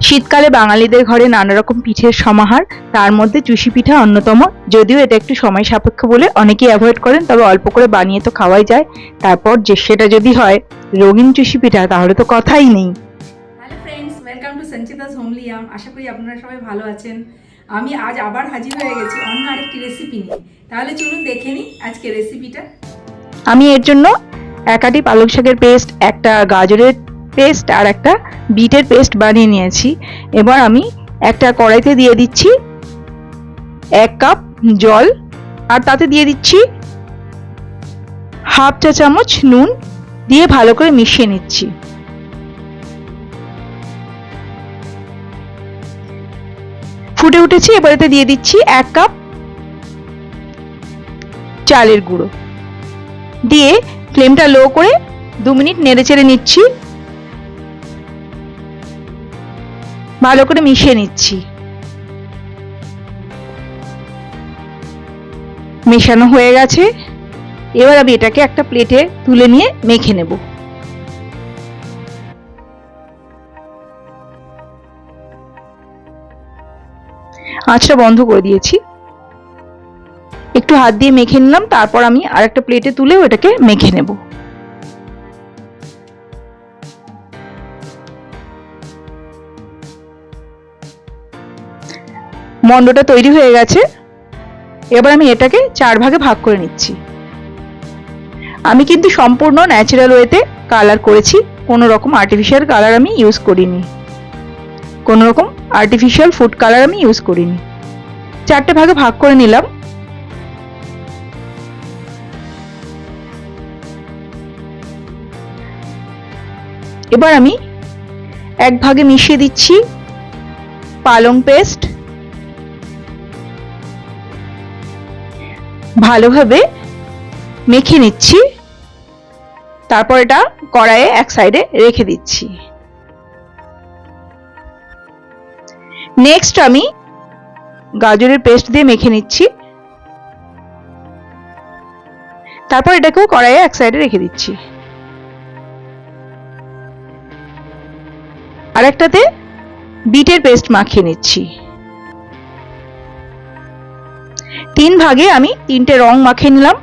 শীতকালে বাঙালিদের ঘরে নানা রকম পিঠের সমাহার তার মধ্যে চুষি পিঠা অন্যতম। যদিও এটা একটু সময় সাপেক্ষ বলে অনেকেই অ্যাভয়েড করেন তবে অল্প করে বানিয়ে তো খাওয়াই যায়। তারপর যে সেটা যদি হয় রঙিন চুষি পিঠা তাহলে তো কথাই নেই। Hello friends welcome to Sanchita's হোমলিয়াম আশা করি আপনারা সবাই ভালো আছেন। আমি আজ আবার হাজির হয়ে গেছি অন্য আরেকটি রেসিপি নিয়ে। তাহলে চলুন দেখে নিই আজকে রেসিপিটা আমি এর জন্য একাটি পালং শাকের পেস্ট একটা গাজরের পেস্ট আর একটা বিটের পেস্ট বানিয়ে নিয়েছি। এবার আমি একটা কড়াইতে দিয়ে দিচ্ছি এক কাপ জল, আর তাতে দিয়ে দিচ্ছি হাফ চা চামচ নুন দিয়ে ভালো করে মিশিয়ে নিচ্ছি। ফুটে উঠেছে এবারেতে দিয়ে দিচ্ছি এক কাপ চালের গুঁড়ো। দিয়ে ফ্লেমটা লো করে দু মিনিট নেড়ে চেড়ে নিচ্ছি। ভালো করে মিশিয়ে নিচ্ছি। মেশানো হয়ে গেছে। এবার আমি এটাকে একটা প্লেটে তুলে নিয়ে মেখে নেব। আঁচটা বন্ধ করে দিয়েছি। একটু হাত দিয়ে মেখে নিলাম, তারপর আমি আরেকটা প্লেটে তুলে ওটাকে মেখে নেব। মন্ডটা তৈরি হয়ে গেছে। এবার আমি এটাকে চার ভাগে ভাগ করে নিচ্ছি। আমি কিন্তু সম্পূর্ণ ন্যাচারাল ওয়েতে কালার করেছি। কোনো রকম আর্টিফিশিয়াল কালার আমি ইউজ করিনি। কোনো রকম আর্টিফিশিয়াল ফুড কালার আমি ইউজ করিনি। চারটে ভাগে ভাগ করে নিলাম। এবার আমি এক ভাগে মিশিয়ে দিচ্ছি পালং পেস্ট ভালোভাবে মেখে নিচ্ছি। তারপর এটা কড়াইয়ে এক সাইডে রেখে দিচ্ছি। নেক্সট আমি গাজরের পেস্ট দিয়ে মেখে নিচ্ছি। তারপর এটাকেও কড়াইয়ে এক সাইডে রেখে দিচ্ছি। আরেকটাতে বিটের পেস্ট মাখিয়ে নিচ্ছি। তিন ভাগে আমি তিনটে রং মাখিয়ে নিলাম।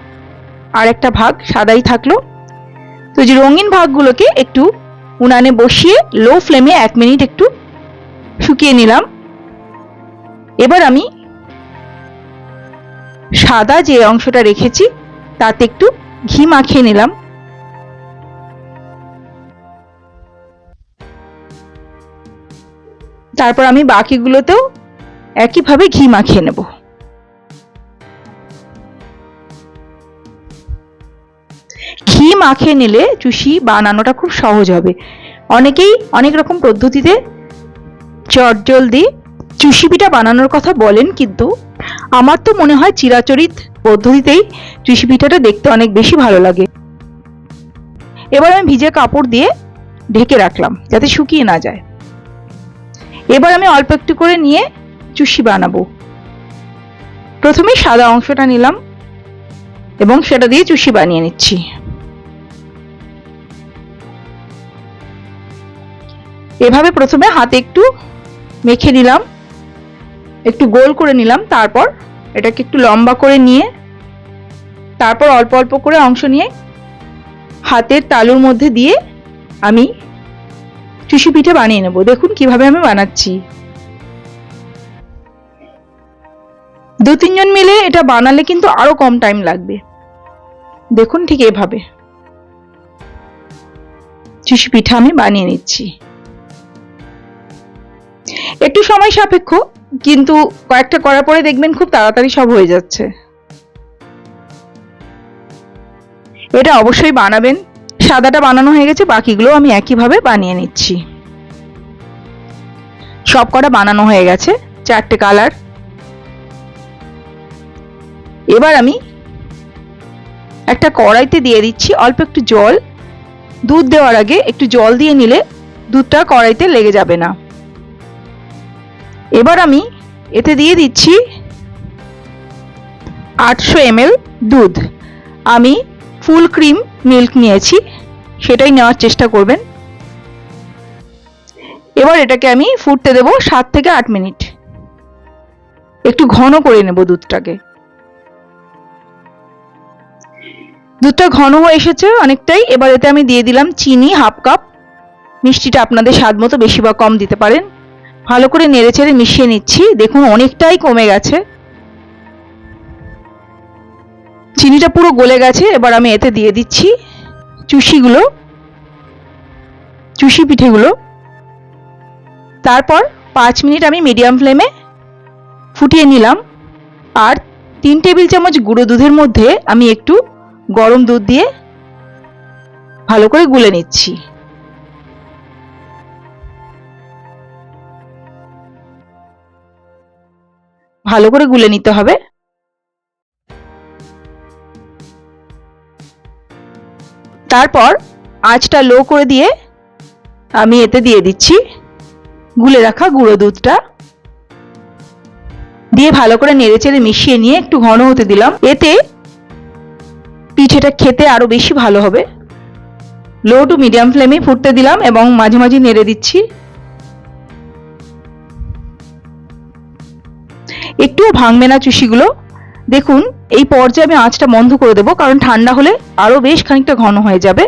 আর একটা ভাগ সাদাই থাকল। তো যে রঙিন ভাগগুলোকে একটু উনানে বসিয়ে লো ফ্লেমে এক মিনিট একটু শুকিয়ে নিলাম। এবার আমি সাদা যে অংশটা রেখেছি, তাতে একটু ঘি মাখিয়ে নিলাম। তারপর আমি বাকিগুলোতেও একইভাবে ঘি মাখিয়ে নেব। মাখিয়ে নিলে চুষি বানানোটা খুব সহজ হবে। অনেকেই অনেক রকম পদ্ধতিতে চটজলদি চুষি পিঠা বানানোর কথা বলেন, কিন্তু আমার তো মনে হয় চিরাচরিত পদ্ধতিতেই চুষি পিঠাটা দেখতে অনেক বেশি ভালো লাগে। এবার আমি ভিজে কাপড় দিয়ে ঢেকে রাখলাম, যাতে শুকিয়ে না যায়। এবার আমি অল্প একটু করে নিয়ে চুষি বানাবো। প্রথমে সাদা অংশটা নিলাম এবং সেটা দিয়ে চুষি বানিয়ে নিচ্ছি। এভাবে প্রথমে হাতে একটু মেখে নিলাম, একটু গোল করে নিলাম, তারপর এটাকে একটু লম্বা করে নিয়ে, তারপর অল্প অল্প করে অংশ নিয়ে হাতের তালুর মধ্যে দিয়ে আমি চুষি পিঠে বানিয়ে নেব। দেখুন কীভাবে আমি বানাচ্ছি। দু তিনজন মিলে এটা বানালে কিন্তু আরও কম টাইম লাগবে। দেখুন ঠিক এভাবে। চুষি পিঠা আমি বানিয়ে নিচ্ছি। একটু সময় সাপেক্ষ, কিন্তু কয়েকটা করার পরে দেখবেন খুব তাড়াতাড়ি সব হয়ে যাচ্ছে। এটা অবশ্যই বানাবেন। সাদাটা বানানো হয়ে গেছে, বাকিগুলো আমি একইভাবে বানিয়ে নিচ্ছি। সব কটা বানানো হয়ে গেছে, চারটে কালার। এবার আমি একটা কড়াইতে দিয়ে দিচ্ছি অল্প একটু জল। দুধ দেওয়ার আগে একটু জল দিয়ে নিলে দুধটা কড়াইতে লেগে যাবে না। এবার আমি এতে দিয়ে দিচ্ছি আটশো এমএল দুধ। আমি ফুল ক্রিম মিল্ক নিয়েছি, সেটাই নেওয়ার চেষ্টা করবেন। এবার এটাকে আমি ফুটতে দেব সাত থেকে আট মিনিট। একটু ঘন করে নেব দুধটাকে। দুধটা ঘন হয়ে এসেছে অনেকটাই। এবার এতে আমি দিয়ে দিলাম চিনি হাফ কাপ। মিষ্টিটা আপনাদের স্বাদ মতো বেশি বা কম দিতে পারেন। ভালো করে নেড়ে চেড়ে মিশিয়ে নিচ্ছি। দেখুন, অনেকটাই কমে গেছে। চিনিটা পুরো গলে গেছে, এবার আমি এতে দিয়ে দিচ্ছি চুষিগুলো, চুষি পিঠেগুলো। তারপর পাঁচ মিনিট আমি মিডিয়াম ফ্লেমে ফুটিয়ে নিলাম। আর তিন টেবিল চামচ গুঁড়ো দুধের মধ্যে আমি একটু গরম দুধ দিয়ে ভালো করে গুলে নিচ্ছি। ভালো করে গুলে নিতে হবে। তারপর আঁচটা লো করে দিয়ে আমি এতে দিয়ে দিচ্ছি গুলে রাখা গুঁড়ো দুধটা। দিয়ে ভালো করে নেড়ে চেড়ে মিশিয়ে নিয়ে একটু ঘন হতে দিলাম। এতে পিঠেটা খেতে আরও বেশি ভালো হবে। লো টু মিডিয়াম ফ্লেমে ফুটতে দিলাম এবং মাঝে মাঝে নেড়ে দিচ্ছি। একটুও ভাঙবে না চুষিগুলো দেখুন, এই পর্যায়ে আমি আঁচটা বন্ধ করে দেবো, কারণ ঠান্ডা হলে আরও বেশ খানিকটা ঘন হয়ে যাবে।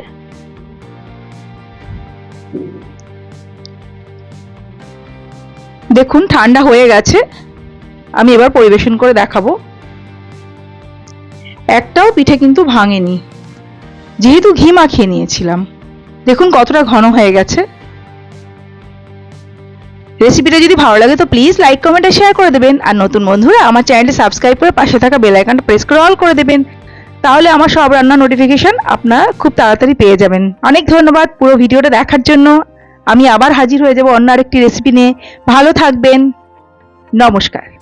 দেখুন, ঠান্ডা হয়ে গেছে। আমি এবার পরিবেশন করে দেখাবো। একটাও পিঠে কিন্তু ভাঙেনি। যেহেতু ঘি মাখিয়ে নিয়েছিলাম। দেখুন, কতটা ঘন হয়ে গেছে। রেসিপিটা যদি ভালো লাগে তো প্লিজ লাইক কমেন্ট আর শেয়ার করে দেবেন। আর নতুন বন্ধুরা, আমার চ্যানেলটি সাবস্ক্রাইব করে পাশে থাকা বেল আইকনটা প্রেস করে অল করে দেবেন। তাহলে আমার সব রান্নার নোটিফিকেশন আপনারা খুব তাড়াতাড়ি পেয়ে যাবেন। অনেক ধন্যবাদ পুরো ভিডিওটা দেখার জন্য। আমি আবার হাজির হয়ে যাব অন্য আরেকটি রেসিপি নিয়ে। ভালো থাকবেন। নমস্কার।